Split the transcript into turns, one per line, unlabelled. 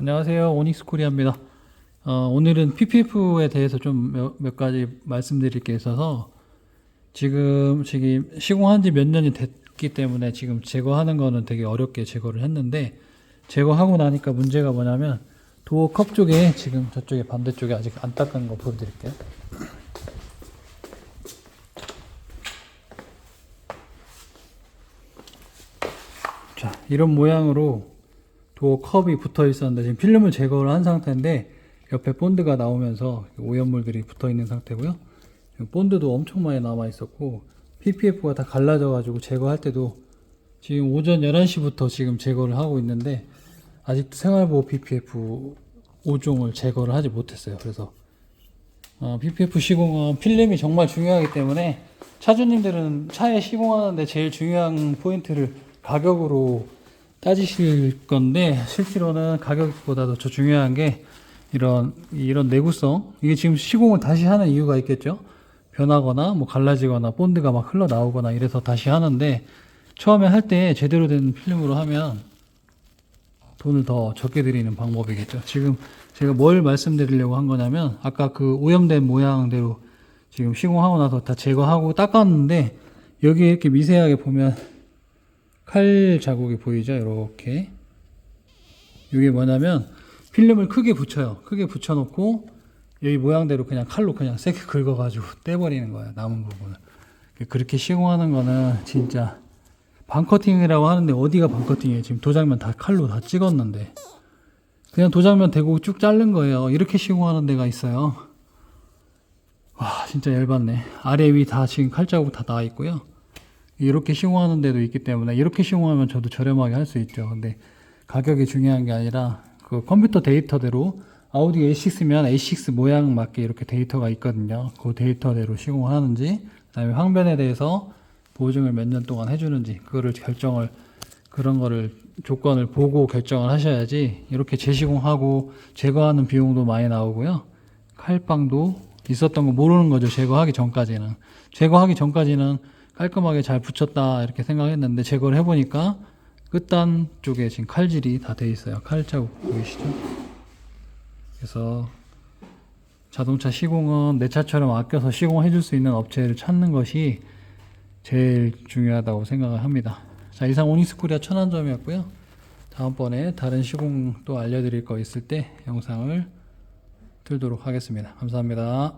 안녕하세요. 오닉스 코리아입니다. 어, 오늘은 PPF에 대해서 좀몇 가지 말씀드릴 게 있어서 지금 지금 시공한 지 몇 년이 됐기 때문에 지금 제거하는 거는 되게 어렵게 제거를 했는데 제거하고 나니까 문제가 뭐냐면 도어 컵 쪽에 지금 저쪽에 반대쪽에 아직 안 닦은 거 보여드릴게요. 자, 이런 모양으로 도어 컵이 붙어 있었는데 지금 필름을 제거를 한 상태인데 옆에 본드가 나오면서 오염물들이 붙어 있는 상태고요. 본드도 엄청 많이 남아 있었고 PPF가 다 갈라져 가지고 제거할 때도 지금 오전 11시부터 지금 제거를 하고 있는데 아직도 생활보호 PPF 5종을 제거를 하지 못했어요. 그래서 어, PPF 시공은 필름이 정말 중요하기 때문에 차주님들은 차에 시공하는데 제일 중요한 포인트를 가격으로 따지실 건데 실제로는 가격보다도 더 중요한 게 이런 이런 내구성. 이게 지금 시공을 다시 하는 이유가 있겠죠? 변하거나 뭐 갈라지거나 본드가 막 흘러 나오거나 이래서 다시 하는데 처음에 할 때 제대로 된 필름으로 하면 돈을 더 적게 드리는 방법이겠죠. 지금 제가 뭘 말씀드리려고 한 거냐면 아까 그 오염된 모양대로 지금 시공하고 나서 다 제거하고 닦았는데 여기 이렇게 미세하게 보면 칼 자국이 보이죠? 이렇게. 이게 뭐냐면 필름을 크게 붙여요. 크게 붙여놓고 여기 모양대로 그냥 칼로 그냥 세게 긁어가지고 떼버리는 거예요 남은 부분을. 그렇게 시공하는 거는 진짜 반커팅이라고 하는데 어디가 반커팅이에요? 지금 도장면 다 칼로 다 찍었는데. 그냥 도장면 대고 쭉 자른 거예요. 이렇게 시공하는 데가 있어요. 와 진짜 열받네. 아래 위 다 지금 칼자국 다 나와 있고요 이렇게 시공하는 데도 있기 때문에 이렇게 시공하면 저도 저렴하게 할 수 있죠. 근데 가격이 중요한 게 아니라 그 컴퓨터 데이터대로 아우디 A6면 A6 모양 맞게 이렇게 데이터가 있거든요. 그 데이터대로 시공하는지 그다음에 황변에 대해서 보증을 몇 년 동안 해주는지 그거를 결정을 그런 거를 조건을 보고 결정을 하셔야지 이렇게 재시공하고 제거하는 비용도 많이 나오고요. 칼빵도 있었던 거 모르는 거죠. 제거하기 전까지는 제거하기 전까지는 깔끔하게 잘 붙였다 이렇게 생각했는데 제거를 해보니까 끝단 쪽에 지금 칼질이 다 돼 있어요. 칼 자국 보이시죠? 그래서 자동차 시공은 내 차처럼 아껴서 시공해 줄 수 있는 업체를 찾는 것이 제일 중요하다고 생각을 합니다. 자 이상 오닉스 코리아 천안점이었고요. 다음번에 다른 시공 또 알려드릴 거 있을 때 영상을 틀도록 하겠습니다. 감사합니다.